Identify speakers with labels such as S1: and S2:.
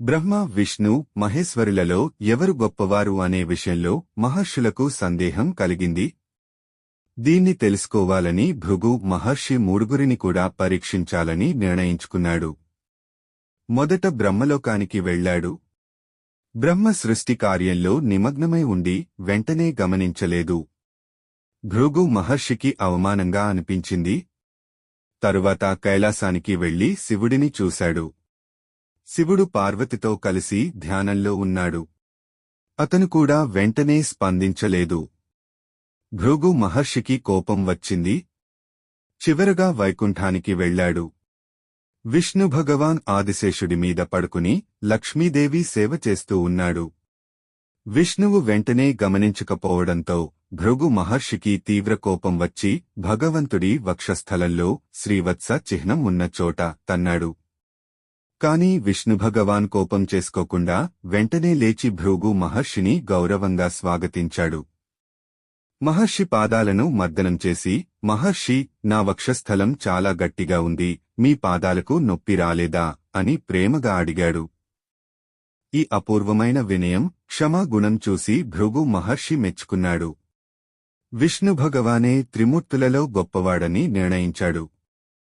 S1: బ్రహ్మ విష్ణు మహేశ్వరులలో ఎవరు గొప్పవారు అనే విషయంలో మహర్షులకు సందేహం కలిగింది. దీన్ని తెలుసుకోవాలని భృగు మహర్షి మూడుగురిని కూడా పరీక్షించాలని నిర్ణయించుకున్నాడు. మొదట బ్రహ్మలోకానికి వెళ్ళాడు. బ్రహ్మ సృష్టి కార్యంలో నిమగ్నమై ఉండి వెంటనే గమనించలేదు. భృగు మహర్షికి అవమానంగా అనిపించింది. తరువాత కైలాసానికి వెళ్ళి శివుడిని చూశాడు. శివుడు పార్వతితో కలిసి ధ్యానంలో ఉన్నాడు. అతను కూడా వెంటనే స్పందించలేదు. భృగు మహర్షికి కోపం వచ్చింది. చివరగా వైకుంఠానికి వెళ్ళాడు. విష్ణు భగవాన్ ఆదిశేషుడి మీద పడుకుని లక్ష్మీదేవి సేవ చేస్తూ ఉన్నాడు. విష్ణువు వెంటనే గమనించకపోవడంతో భృగు మహర్షికి తీవ్ర కోపం వచ్చి భగవంతుడి వక్షస్థలంలో శ్రీవత్స చిహ్నం ఉన్న చోట తన్నాడు. కాని విష్ణుభగవాన్ కోపం చేసుకోకుండా వెంటనే లేచి భృగు మహర్షిని గౌరవంగా స్వాగతించాడు. మహర్షి పాదాలను మర్దనం చేసి మహర్షి నా వక్షస్థలం చాలా గట్టిగా ఉంది మీ పాదాలకు నొప్పి రాలేదా? అని ప్రేమగా అడిగాడు. ఈ అపూర్వమైన వినయం క్షమాగుణం చూసి భృగు మహర్షి మెచ్చుకున్నాడు. విష్ణుభగవానే త్రిమూర్తులలో గొప్పవాడని నిర్ణయించాడు.